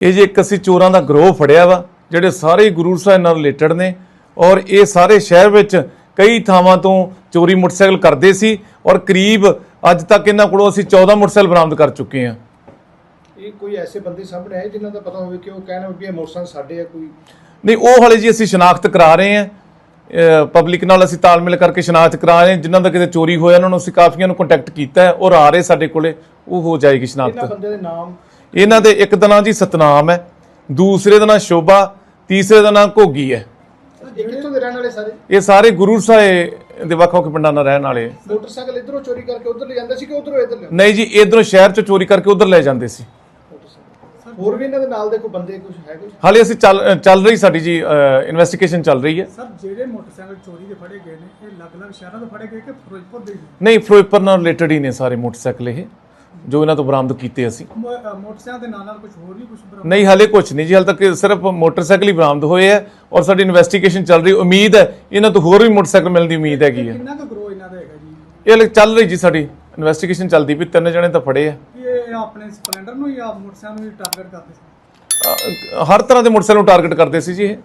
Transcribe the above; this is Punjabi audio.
ਇਹ ਜੀ ਇੱਕ ਅਸੀਂ ਚੋਰਾਂ ਦਾ ਗਰੋਹ ਫੜਿਆ ਵਾ ਜਿਹੜੇ ਸਾਰੇ ਗੁਰੂ ਸਾਹਿਬ ਨਾਲ ਰਿਲੇਟਡ ਨੇ ਔਰ ਇਹ ਸਾਰੇ ਸ਼ਹਿਰ ਵਿੱਚ ਕਈ ਥਾਵਾਂ ਤੋਂ ਚੋਰੀ ਮੋਟਰਸਾਈਕਲ ਕਰਦੇ ਸੀ ਔਰ ਕਰੀਬ ਅੱਜ ਤੱਕ ਇਹਨਾਂ ਕੋਲੋਂ ਅਸੀਂ 14 ਮੋਟਰਸਾਈਕਲ ਬਰਾਮਦ ਕਰ ਚੁੱਕੇ ਹਾਂ। ਇਹ ਕੋਈ ਐਸੇ ਬੰਦੇ ਸਾਹਮਣੇ ਆਏ ਜਿਨ੍ਹਾਂ ਦਾ ਪਤਾ ਹੋਵੇ ਕਿ ਉਹ ਕਹਿਣ ਵੀ ਇਹ ਮੋਟਰਸਾਈਕਲ ਸਾਡੇ ਆ ਕੋਈ? ਨਹੀਂ ਉਹ ਹਾਲੇ ਜੀ ਅਸੀਂ ਸ਼ਨਾਖਤ ਕਰਾ ਰਹੇ ਹਾਂ। ਪਬਲਿਕ ਨਾਲ ਅਸੀਂ ਤਾਲਮੇਲ ਕਰਕੇ ਸ਼ਨਾਖਤ ਕਰਾ ਰਹੇ ਹਾਂ। ਜਿਨ੍ਹਾਂ ਦਾ ਕਿਤੇ ਚੋਰੀ ਹੋਇਆ ਉਹਨਾਂ ਨੂੰ ਅਸੀਂ ਕਾਫੀਆਂ ਨੂੰ ਕੰਟੈਕਟ ਕੀਤਾ ਹੈ ਔਰ ਆ ਰਹੇ ਸਾਡੇ ਕੋਲੇ ਉਹ ਹੋ ਜਾਏਗੀ ਇਹਨਾਂ ਸ਼ਨਾਖਤ ਬੰਦਿਆਂ ਦੇ ਨਾਮ ਇਹਨਾਂ ਦੇ ਇੱਕ ਦਾ ਨਾਂ ਜੀ ਸਤਨਾਮ ਹੈ ਦੂਸਰੇ ਦਾ ਨਾਂ ਸ਼ੋਭਾ ਤੀਸਰੇ ਦਾ ਨਾਂ ਘੋਗੀ ਹੈ। ਇਹ ਕਿੱਥੋਂ ਦੇ ਰਹਿਣ ਵਾਲੇ ਸਾਰੇ? ਇਹ ਸਾਰੇ ਗੁਰੂ ਸਾਹਿਬ ਦੇ ਵੱਖ-ਵੱਖ ਪਿੰਡਾਂ ਨਾਲ ਰਹਿਣ ਵਾਲੇ ਮੋਟਰਸਾਈਕਲ ਇਧਰੋਂ ਚੋਰੀ ਕਰਕੇ ਉਧਰ ਲੈ ਜਾਂਦੇ ਸੀ ਕਿ ਉਧਰੋਂ ਇਧਰ ਲੈ ਨਹੀਂ ਜੀ ਇਧਰੋਂ ਸ਼ਹਿਰ ਚੋਂ ਚੋਰੀ ਕਰਕੇ ਉਧਰ ਲੈ ਜਾਂਦੇ ਸੀ। ਹੋਰ ਵੀ ਇਹਨਾਂ ਦੇ ਨਾਲ ਦੇ ਕੋਈ ਬੰਦੇ ਕੁਝ ਹੈ ਕੁਝ ਹਾਲੇ ਅਸੀਂ ਚੱਲ ਚੱਲ ਰਹੀ ਸਾਡੀ ਜੀ ਇਨਵੈਸਟੀਗੇਸ਼ਨ ਚੱਲ ਰਹੀ ਹੈ। ਸਰ ਜਿਹੜੇ ਮੋਟਰਸਾਈਕਲ ਚੋਰੀ ਦੇ ਫੜੇ ਗਏ ਨੇ ਇਹ ਅਲੱਗ-ਅਲੱਗ ਸ਼ਹਿਰਾਂ ਤੋਂ ਫੜੇ ਗਏ ਕਿ ਫਿਰੋਜ਼ਪੁਰ ਦੇ? ਨਹੀਂ ਫਿਰੋਜ਼ਪੁਰ ਨਾਲ ਰਿਲੇਟਡ ਹੀ ਨੇ ਸਾਰੇ ਮੋਟਰਸਾਈਕਲ ਇਹ। ਜੋ ਇਹਨਾਂ ਤੋਂ ਬਰਾਮਦ ਕੀਤੇ ਅਸੀਂ। ਮੋਟਰਸਾਈਕਲ ਦੇ ਨਾਲ ਨਾਲ ਕੁਝ ਹੋਰ ਵੀ ਕੁਝ ਬਰਾਮਦ ਨਹੀਂ ਹਾਲੇ ਕੁਝ ਨਹੀਂ ਜੀ ਹਾਲੇ ਤੱਕ ਸਿਰਫ ਮੋਟਰਸਾਈਕਲ ਹੀ ਬਰਾਮਦ ਹੋਏ ਹੈ ਔਰ ਸਾਡੀ ਇਨਵੈਸਟੀਗੇਸ਼ਨ ਚੱਲ ਰਹੀ ਉਮੀਦ ਹੈ ਇਹਨਾਂ ਤੋਂ ਹੋਰ ਵੀ ਮੋਟਰਸਾਈਕਲ ਮਿਲਣ ਦੀ ਉਮੀਦ ਹੈਗੀ ਹੈ। ਕਿੰਨਾ ਕੁ ਗਰੋ ਇਹਨਾਂ ਦਾ ਹੈਗਾ ਜੀ? ਇਹ ਹਾਲੇ ਚੱਲ ਰਹੀ ਜੀ ਸਾਡੀ ਇਨਵੈਸਟੀਗੇਸ਼ਨ ਚੱਲਦੀ ਵੀ ਤਿੰਨ ਜਣੇ ਤਾਂ ਫੜੇ ਆ। ਇਹ ਆਪਣੇ ਸਪਲੈਂਡਰ ਨੂੰ ਜਾਂ ਮੋਟਰਸਾਈਕਲ ਨੂੰ ਹੀ ਟਾਰਗੇਟ ਕਰਦੇ ਸੀ? ਹਰ ਤਰ੍ਹਾਂ ਦੇ ਮੋਟਰਸਾਈਕਲ ਨੂੰ ਟਾਰਗੇਟ ਕਰਦੇ ਸੀ ਜੀ ਇਹ।